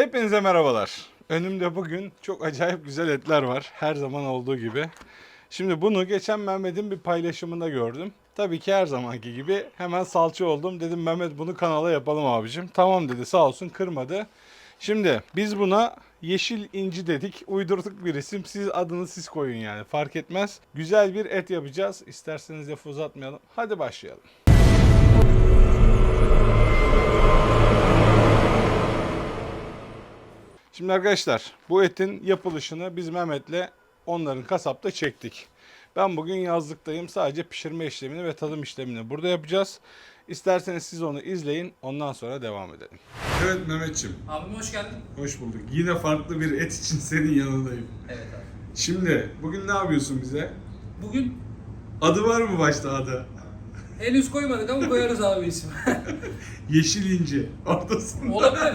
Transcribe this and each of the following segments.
Hepinize merhabalar. Önümde bugün çok acayip güzel etler var. Her zaman olduğu gibi. Şimdi bunu geçen Mehmet'in bir paylaşımında gördüm. Tabii ki her zamanki gibi hemen salça oldum. Dedim Mehmet bunu kanala yapalım abicim. Tamam dedi sağ olsun kırmadı. Şimdi biz buna yeşil inci dedik. Uydurduk bir isim. Siz adını siz koyun yani fark etmez. Güzel bir et yapacağız. İsterseniz lafı uzatmayalım. Hadi başlayalım. Şimdi arkadaşlar bu etin yapılışını biz Mehmet'le onların kasapta çektik. Ben bugün yazlıktayım. Sadece pişirme işlemini ve tadım işlemini burada yapacağız. İsterseniz siz onu izleyin. Ondan sonra devam edelim. Evet Mehmetçim. Abim hoş geldin. Hoş bulduk. Yine farklı bir et için senin yanındayım. Evet abi. Şimdi bugün ne yapıyorsun bize? Bugün Adı var mı başta adı? Henüz koymadık ama koyarız abi isim. Yeşil inci. Ortasında. Olabilir.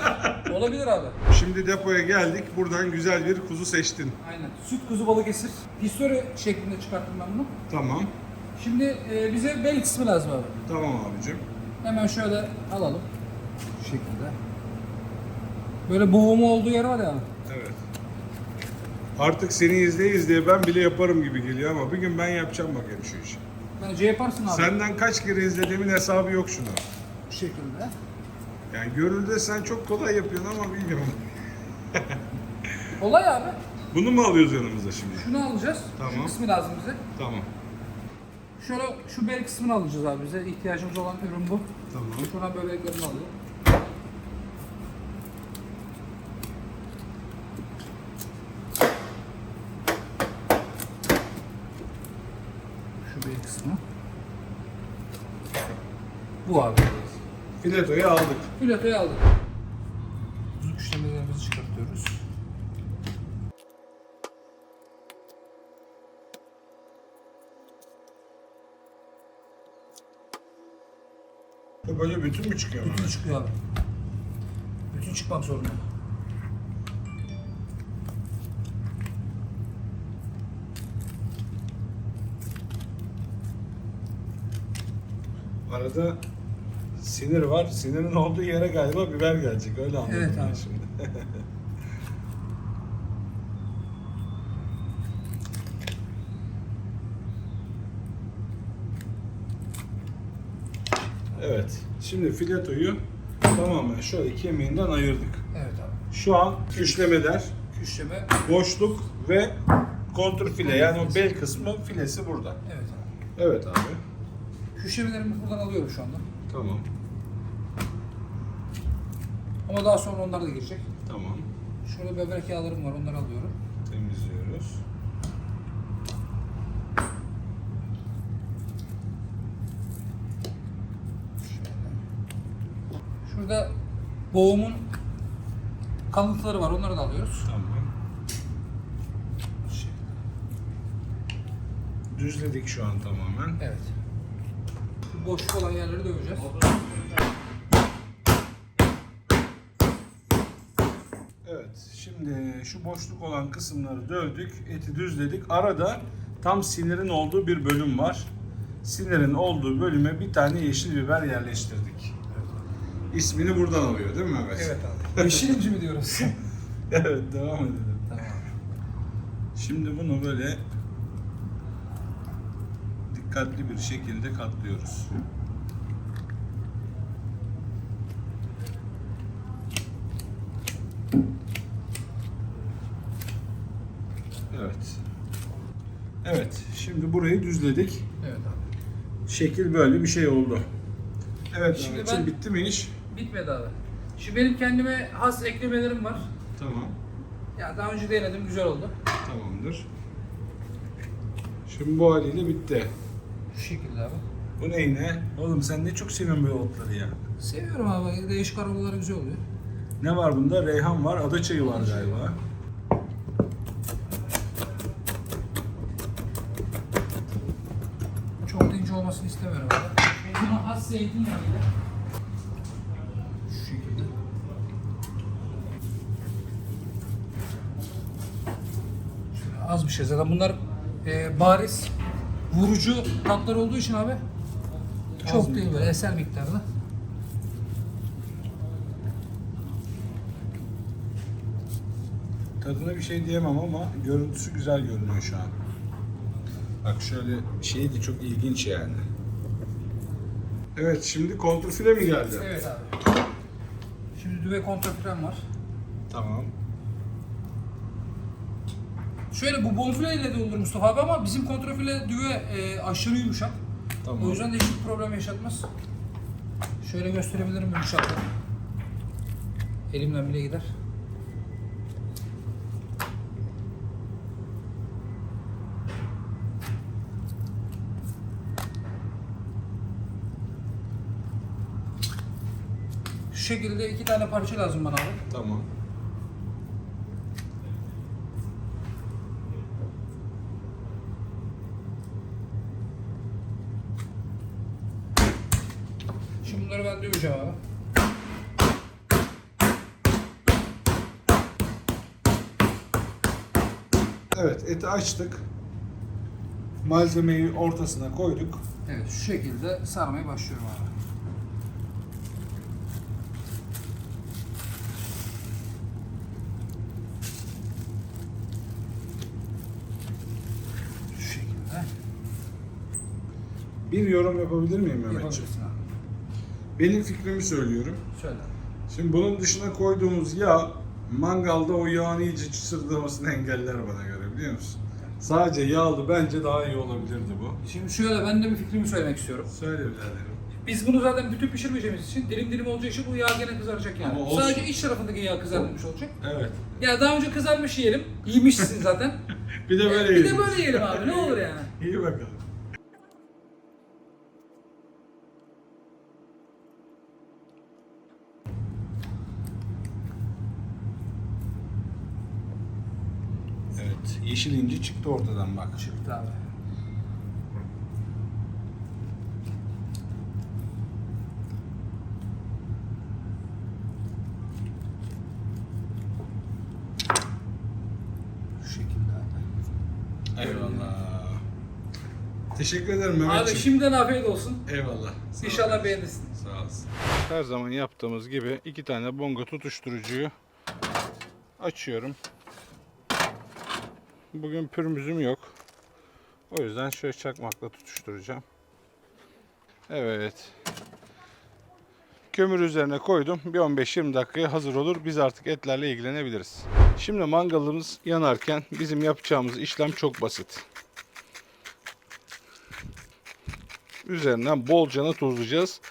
Olabilir abi. Şimdi depoya geldik. Buradan güzel bir kuzu seçtin. Aynen. Süt kuzu balıkesir. Pistole şeklinde çıkarttım ben bunu. Tamam. Şimdi e, bize bel kısmı lazım abi. Tamam abicim. Hemen şöyle alalım. Şu şekilde. Böyle boğumu olduğu yer var ya. Evet. Artık seni izleye izleye ben bile yaparım gibi geliyor ama bir gün ben yapacağım bakayım şu işi. Bence yaparsın abi. Senden kaç kere izlediğimin hesabı yok şuna. Bu şekilde. Yani görüldü sen çok kolay yapıyorsun ama bilmiyorum. Olay abi. Bunu mu alıyoruz yanımıza şimdi? Şunu alacağız. Tamam. Şu kısmı lazım bize. Tamam. Şöyle şu bel kısmını alacağız abi bize. İhtiyacımız olan ürün bu. Tamam. Şuradan böbreklerini alıyor. Şu bir kısmı. Bu abi. Filetoyu aldık. Filetoyu aldık. Düzlük işlemlerimizi çıkartıyoruz. Bu böyle bütün mü çıkıyor? Bütün çıkıyor abi. Bütün çıkmak zorunda. Arada sinir var. Sinirin olduğu yere galiba biber gelecek. Öyle anladım Evet ben abi. şimdi. evet. Şimdi filetoyu tamamen şöyle kemiğinden ayırdık. Evet abi. Şu an küşlemeler, Küşleme. boşluk ve kontrfile yani o bel kısmı filesi burada. Evet abi. Evet abi. Küşlemelerimi buradan alıyorum şu anda. Tamam. Ama daha sonra onlar da girecek. Tamam. Şurada böbrek yağlarım var onları alıyorum. Temizliyoruz. Şurada boğumun kalıntıları var onları da alıyoruz. Tamam. Düzledik şu an tamamen. Evet. Boşluk olan yerleri döveceğiz. Evet. Şimdi şu boşluk olan kısımları dövdük. Eti düzledik. Arada tam sinirin olduğu bir bölüm var. Sinirin olduğu bölüme bir tane yeşil biber yerleştirdik. İsmini buradan alıyor değil mi Mehmet? Evet abi. Yeşil inci mi diyoruz? evet devam edelim. tamam. Şimdi bunu böyle dikkatli bir şekilde katlıyoruz. Evet. Evet, şimdi burayı düzledik. Evet abi. Şekil böyle bir şey oldu. Evet, Şimdi Mehmetciğim, ben- bitti mi iş? Bitmedi abi. Şimdi benim kendime has eklemelerim var. Tamam, Ya daha önce denedim güzel oldu. tamamdır. Şimdi bu haliyle bitti. Şu şekilde abi. Bu ne yine? Oğlum sen ne çok seviyorsun böyle otları ya. Seviyorum abi. Değişik aromalar güzel oluyor. Ne var bunda? Reyhan var, ada çayı var galiba. Çok da ince olmasını istemiyorum abi. Buna az. Şu şekilde. Şöyle az bir şey zaten bunlar e, bariz vurucu tatlar olduğu için abi çok değil böyle eser miktarda. Tadına bir şey diyemem ama görüntüsü güzel görünüyor şu an. Bak şöyle şey de çok ilginç yani. Evet şimdi kontrfile mi geldi? Evet abi. Şimdi düve kontrfren var. Tamam. Şöyle bu bonfile ile de olur Mustafa abi ama bizim kontrafile düve e, aşırı yumuşak. Tamam. O yüzden de hiçbir problem yaşatmaz. Şöyle gösterebilirim yumuşaklığı. Elimden bile gider. Şekilde iki tane parça lazım bana abi. Tamam. Şimdi bunları ben döveceğim abi. Evet eti açtık. Malzemeyi ortasına koyduk. Evet şu şekilde sarmaya başlıyorum abi. Şu şekilde Bir yorum yapabilir miyim Mehmetciğim? yapabilirsin abi. Benim fikrimi söylüyorum. Söyle. Şimdi bunun dışına koyduğumuz yağ mangalda o yağın iyice çıtırdamasını engeller bana göre biliyor musun? Sadece yağlı bence daha iyi olabilirdi bu. Şimdi şöyle ben de bir fikrimi söylemek istiyorum. Söyle biraderim. Biz bunu zaten bütün pişirmeyeceğimiz için dilim dilim olacağı için bu yağ gene kızaracak yani. Ama olsun. Sadece iç tarafındaki yağ kızarmış olacak. Evet. Ya daha önce kızarmış yiyelim. Yemişsin zaten. Bir de böyle bir de yiyelim. böyle yiyelim abi ne olur yani. İyi bakalım. Evet, yeşil inci çıktı ortadan bak. Çıktı abi. Şu şekilde abi. Eyvallah. Teşekkür ederim Abi Mehmetciğim. şimdiden afiyet olsun. Eyvallah. Sağ İnşallah beğenirsin. Sağ olasın. Her zaman yaptığımız gibi iki tane bonga tutuşturucuyu açıyorum. Bugün pürmüzüm yok. O yüzden şöyle çakmakla tutuşturacağım. Evet. Kömür üzerine koydum. Bir 15-20 dakikaya hazır olur. Biz artık etlerle ilgilenebiliriz. Şimdi mangalımız yanarken bizim yapacağımız işlem çok basit. Üzerinden bolcana tuzlayacağız.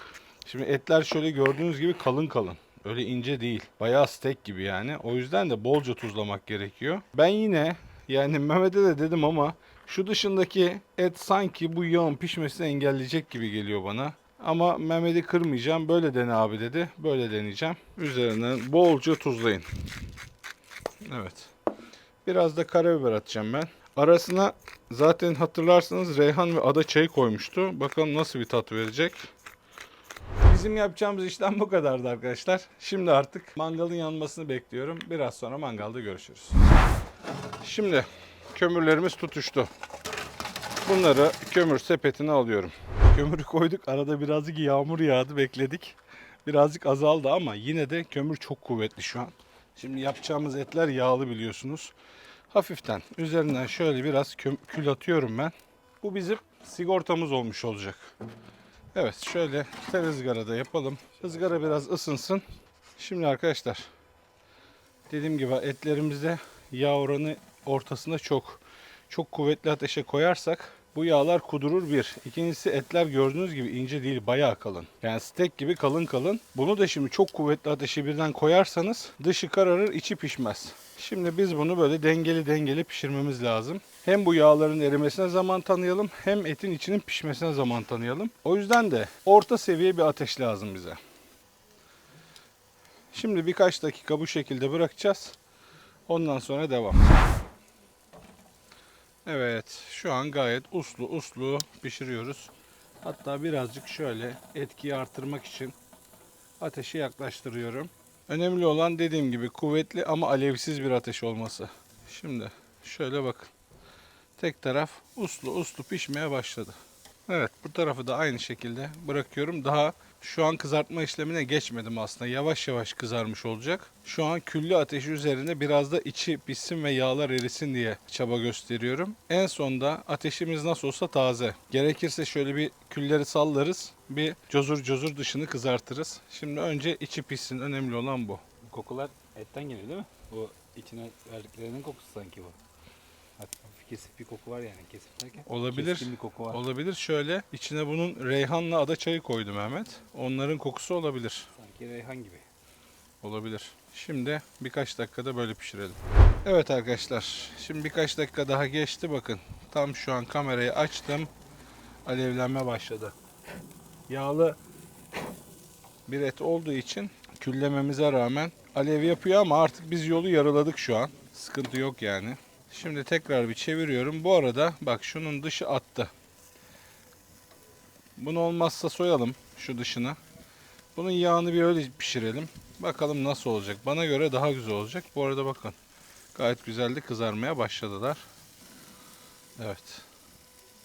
Şimdi etler şöyle gördüğünüz gibi kalın kalın. Öyle ince değil. Bayağı steak gibi yani. O yüzden de bolca tuzlamak gerekiyor. Ben yine yani Mehmet'e de dedim ama şu dışındaki et sanki bu yağın pişmesini engelleyecek gibi geliyor bana. Ama Mehmet'i kırmayacağım. Böyle dene abi dedi. Böyle deneyeceğim. Üzerinden bolca tuzlayın. Evet. Biraz da karabiber atacağım ben. Arasına zaten hatırlarsanız reyhan ve ada çayı koymuştu. Bakalım nasıl bir tat verecek. Bizim yapacağımız işlem bu kadardı arkadaşlar. Şimdi artık mangalın yanmasını bekliyorum. Biraz sonra mangalda görüşürüz. Şimdi kömürlerimiz tutuştu. Bunları kömür sepetine alıyorum. Kömürü koyduk. Arada birazcık yağmur yağdı. Bekledik. Birazcık azaldı ama yine de kömür çok kuvvetli şu an. Şimdi yapacağımız etler yağlı biliyorsunuz. Hafiften üzerinden şöyle biraz kül atıyorum ben. Bu bizim sigortamız olmuş olacak. Evet şöyle tel ızgarada yapalım. Izgara biraz ısınsın. Şimdi arkadaşlar dediğim gibi etlerimizde yağ oranı ortasında çok. Çok kuvvetli ateşe koyarsak bu yağlar kudurur bir. İkincisi etler gördüğünüz gibi ince değil bayağı kalın. Yani steak gibi kalın kalın. Bunu da şimdi çok kuvvetli ateşe birden koyarsanız dışı kararır içi pişmez. Şimdi biz bunu böyle dengeli dengeli pişirmemiz lazım. Hem bu yağların erimesine zaman tanıyalım hem etin içinin pişmesine zaman tanıyalım. O yüzden de orta seviye bir ateş lazım bize. Şimdi birkaç dakika bu şekilde bırakacağız. Ondan sonra devam. Evet, şu an gayet uslu uslu pişiriyoruz. Hatta birazcık şöyle etkiyi artırmak için ateşi yaklaştırıyorum. Önemli olan dediğim gibi kuvvetli ama alevsiz bir ateş olması. Şimdi şöyle bakın. Tek taraf uslu uslu pişmeye başladı. Evet bu tarafı da aynı şekilde bırakıyorum. Daha Şu an kızartma işlemine geçmedim aslında. Yavaş yavaş kızarmış olacak. Şu an küllü ateşi üzerinde biraz da içi pişsin ve yağlar erisin diye çaba gösteriyorum. En sonda ateşimiz nasıl olsa taze. Gerekirse şöyle bir külleri sallarız. Bir cozur cozur dışını kızartırız. Şimdi önce içi pişsin. Önemli olan bu. Kokular etten geliyor değil mi? O içine verdiklerinin kokusu sanki bu. Hafif kesif bir koku var yani kesif derken. Olabilir. Keskin bir koku var. Olabilir şöyle. içine bunun reyhanla ada çayı koydu Mehmet. Onların kokusu olabilir. Sanki reyhan gibi. Olabilir. Şimdi birkaç dakikada böyle pişirelim. Evet arkadaşlar. Şimdi birkaç dakika daha geçti bakın. Tam şu an kamerayı açtım. Alevlenme başladı. Yağlı bir et olduğu için küllememize rağmen alev yapıyor ama artık biz yolu yarıladık şu an. Sıkıntı yok yani. Şimdi tekrar bir çeviriyorum. Bu arada bak şunun dışı attı. Bunu olmazsa soyalım şu dışını. Bunun yağını bir öyle pişirelim. Bakalım nasıl olacak. Bana göre daha güzel olacak. Bu arada bakın. Gayet güzel de kızarmaya başladılar. Evet.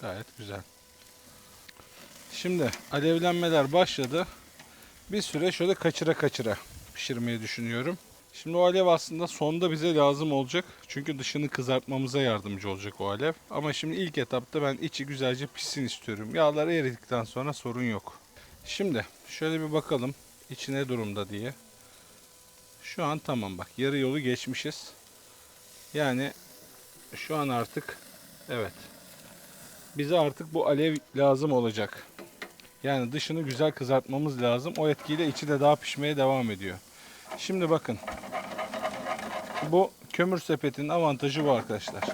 Gayet güzel. Şimdi alevlenmeler başladı. Bir süre şöyle kaçıra kaçıra pişirmeyi düşünüyorum. Şimdi o alev aslında sonda bize lazım olacak. Çünkü dışını kızartmamıza yardımcı olacak o alev. Ama şimdi ilk etapta ben içi güzelce pişsin istiyorum. Yağlar eridikten sonra sorun yok. Şimdi şöyle bir bakalım içi ne durumda diye. Şu an tamam bak yarı yolu geçmişiz. Yani şu an artık evet. Bize artık bu alev lazım olacak. Yani dışını güzel kızartmamız lazım. O etkiyle içi de daha pişmeye devam ediyor. Şimdi bakın. Bu kömür sepetinin avantajı bu arkadaşlar.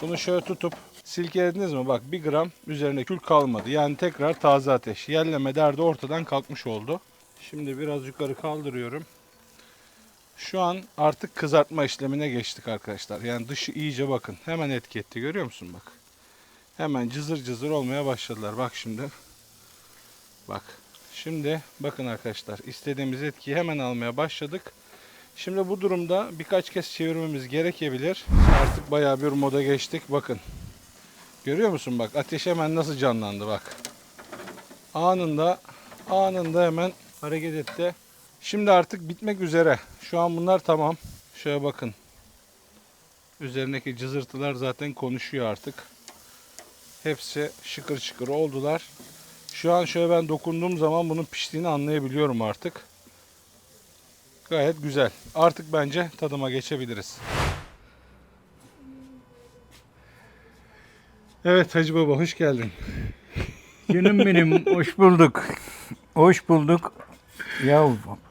Bunu şöyle tutup silkelediniz mi? Bak bir gram üzerine kül kalmadı. Yani tekrar taze ateş. Yelleme derdi ortadan kalkmış oldu. Şimdi biraz yukarı kaldırıyorum. Şu an artık kızartma işlemine geçtik arkadaşlar. Yani dışı iyice bakın. Hemen etki etti. Görüyor musun bak. Hemen cızır cızır olmaya başladılar. Bak şimdi. Bak. Şimdi bakın arkadaşlar istediğimiz etkiyi hemen almaya başladık. Şimdi bu durumda birkaç kez çevirmemiz gerekebilir. Artık bayağı bir moda geçtik. Bakın. Görüyor musun bak ateş hemen nasıl canlandı bak. Anında anında hemen hareket etti. Şimdi artık bitmek üzere. Şu an bunlar tamam. Şöyle bakın. Üzerindeki cızırtılar zaten konuşuyor artık. Hepsi şıkır şıkır oldular. Şu an şöyle ben dokunduğum zaman bunun piştiğini anlayabiliyorum artık. Gayet güzel. Artık bence tadıma geçebiliriz. Evet Hacı Baba hoş geldin. Canım benim hoş bulduk. Hoş bulduk. Ya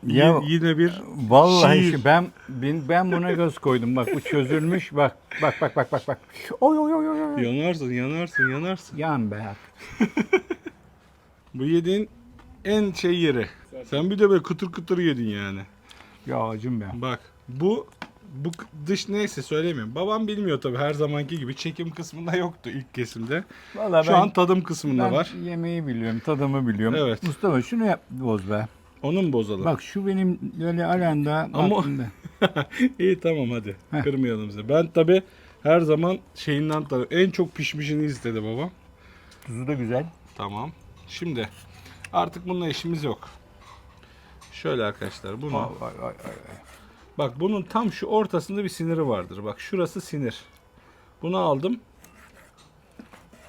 ya Y- yine bir vallahi şiir. şu- ben ben ben buna göz koydum. Bak bu çözülmüş. Bak bak bak bak bak bak. Oy oy oy oy. oy. yanarsın yanarsın yanarsın. Yan be. Bu yediğin en şey yeri. Sen bir de böyle kıtır kıtır yedin yani. Ya acım be. Bak bu bu dış neyse söylemiyorum. Babam bilmiyor tabii her zamanki gibi çekim kısmında yoktu ilk kesimde. Vallahi Şu ben, an tadım kısmında ben var. yemeği biliyorum, tadımı biliyorum. Evet. Mustafa şunu yap boz be. Onu mu bozalım? Bak şu benim böyle alanda Ama- aklımda. İyi tamam hadi. Heh. Kırmayalım sizi. Ben tabii her zaman şeyinden tabii en çok pişmişini istedi babam. Tuzu da güzel. Tamam. Şimdi artık bununla işimiz yok. Şöyle arkadaşlar bunu. Ay, ay, ay, ay. Bak bunun tam şu ortasında bir siniri vardır. Bak şurası sinir. Bunu aldım.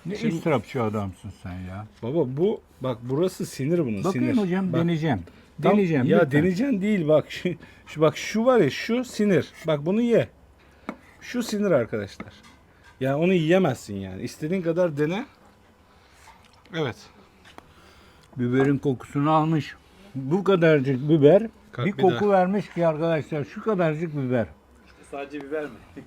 Ne Şimdi- israfçı adamsın sen ya. Baba bu bak burası sinir bunun Bakayım sinir. hocam Bak, deneyeceğim. tam- deneyeceğim. Ya lütfen. deneyeceksin değil bak şu, şu bak şu var ya şu sinir. Bak bunu ye. Şu sinir arkadaşlar. Yani onu yiyemezsin yani. İstediğin kadar dene. Evet. Biberin kokusunu almış. Bu kadarcık biber Kalk bir bir koku daha. vermiş ki arkadaşlar şu kadarcık biber. Sadece biber mi?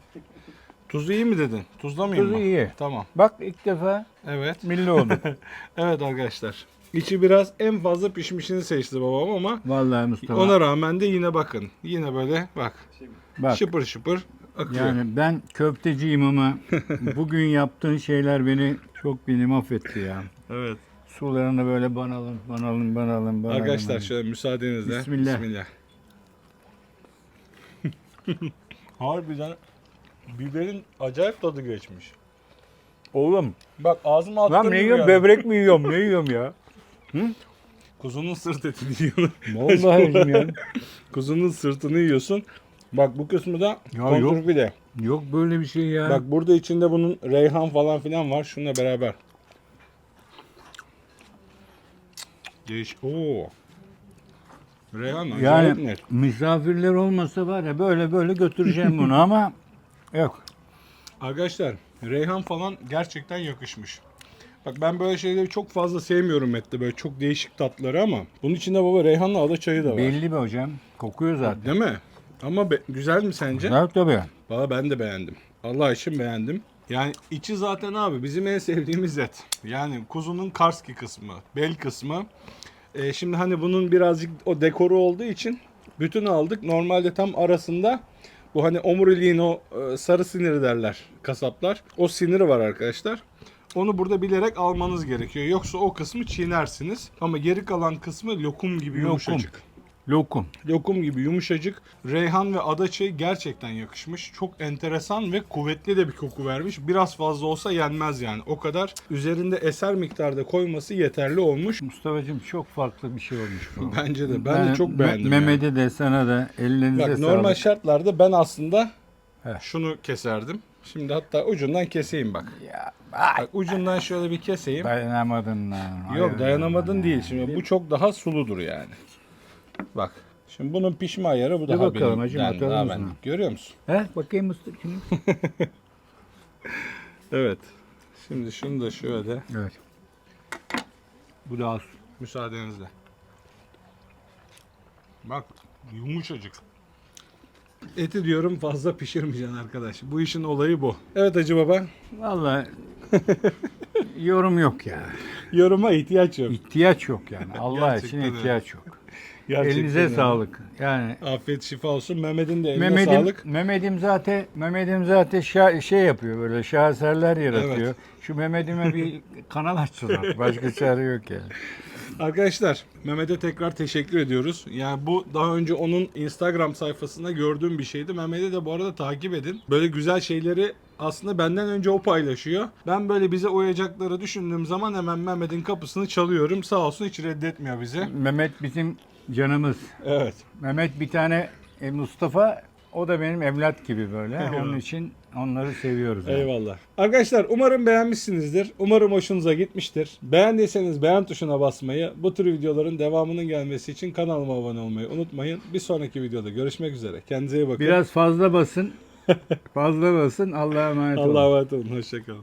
Tuzu iyi mi dedin? Tuzlamayayım Tuzu mı? iyi. Tamam. Bak ilk defa Evet. milli oldu. Evet arkadaşlar. İçi biraz en fazla pişmişini seçti babam ama Vallahi Mustafa. ona rağmen de yine bakın. Yine böyle bak. Bak Şıpır şıpır akıyor. yani ben köfteciyim ama bugün yaptığın şeyler beni çok beni mahvetti ya. Evet. Sularını böyle banalım banalım banalım banalım. Arkadaşlar şöyle müsaadenizle. Bismillah. Harbiden biberin acayip tadı geçmiş. Oğlum Bak ağzıma lan ne yiyorum böbrek mi yiyorum ne yiyorum ya? kuzunun sırt etini yiyorsun. Vallahi bilmiyorum. kuzunun sırtını yiyorsun. Bak bu kısmı da kontrfile. Yok böyle bir şey ya. Bak burada içinde bunun reyhan falan filan var. Şununla beraber. Değişik. Oo. Reyhan acayip yani net. misafirler olmasa var ya böyle böyle götüreceğim bunu ama yok. Arkadaşlar reyhan falan gerçekten yakışmış. Bak ben böyle şeyleri çok fazla sevmiyorum ette böyle çok değişik tatları ama bunun içinde baba reyhanla ada çayı da var. Belli be hocam. Kokuyor zaten. Değil mi? Ama be- güzel mi sence? Güzel tabii. Valla ben de beğendim. Allah için beğendim. Yani içi zaten abi bizim en sevdiğimiz et. Yani kuzunun karski kısmı, bel kısmı. Ee, şimdi hani bunun birazcık o dekoru olduğu için bütün aldık. Normalde tam arasında bu hani omuriliğin o e, sarı siniri derler kasaplar. O siniri var arkadaşlar. Onu burada bilerek almanız gerekiyor. Yoksa o kısmı çiğnersiniz. Ama geri kalan kısmı lokum gibi yumuşacık. Lokum. Lokum gibi yumuşacık. Reyhan ve adaçayı gerçekten yakışmış. Çok enteresan ve kuvvetli de bir koku vermiş. Biraz fazla olsa yenmez yani. O kadar üzerinde eser miktarda koyması yeterli olmuş. Mustafa'cığım çok farklı bir şey olmuş bu. Bence de. Ben, de çok beğendim. yani. Mehmet'e de sana da ellerinize Bak sağlık. normal şartlarda ben aslında He. şunu keserdim. Şimdi hatta ucundan keseyim bak. Ya, Bak ucundan şöyle bir keseyim. Dayanamadın lan. Yok dayanamadın değil. Şimdi bu çok daha suludur yani. Bak. Şimdi bunun pişme ayarı bu daha bakalım benim. hacım, yani daha ben-? Görüyor musun? He? Bakayım Mustafa'cığım. Evet. Şimdi şunu da şöyle evet. Bu da az. müsaadenizle. Bak yumuşacık. Eti diyorum fazla pişirmeyeceksin arkadaş. Bu işin olayı bu. Evet Hacı Baba. Vallahi yorum yok ya. Yoruma ihtiyaç yok. İhtiyaç yok yani. Allah için ihtiyaç yok. Gerçekten Elinize öyle. sağlık. Yani Afiyet şifa olsun. Mehmet'in de eline Mehmet'im, sağlık. Mehmet'im zaten Mehmet'im zaten şa- şey yapıyor böyle şaheserler yaratıyor. Evet. Şu Mehmet'ime bir kanal açsınlar. Başka çare yok yani. Arkadaşlar Mehmet'e tekrar teşekkür ediyoruz. Yani bu daha önce onun Instagram sayfasında gördüğüm bir şeydi. Mehmet'i de bu arada takip edin. Böyle güzel şeyleri aslında benden önce o paylaşıyor. Ben böyle bize uyacakları düşündüğüm zaman hemen Mehmet'in kapısını çalıyorum. Sağ olsun hiç reddetmiyor bizi. Mehmet bizim canımız. Evet. Mehmet bir tane e, Mustafa o da benim evlat gibi böyle. Onun için onları seviyoruz. yani. Eyvallah. Arkadaşlar umarım beğenmişsinizdir. Umarım hoşunuza gitmiştir. Beğendiyseniz beğen tuşuna basmayı, bu tür videoların devamının gelmesi için kanalıma abone olmayı unutmayın. Bir sonraki videoda görüşmek üzere. Kendinize iyi bakın. Biraz fazla basın. fazla basın. Allah'a emanet olun. Allah'a emanet olun. Hoşçakalın.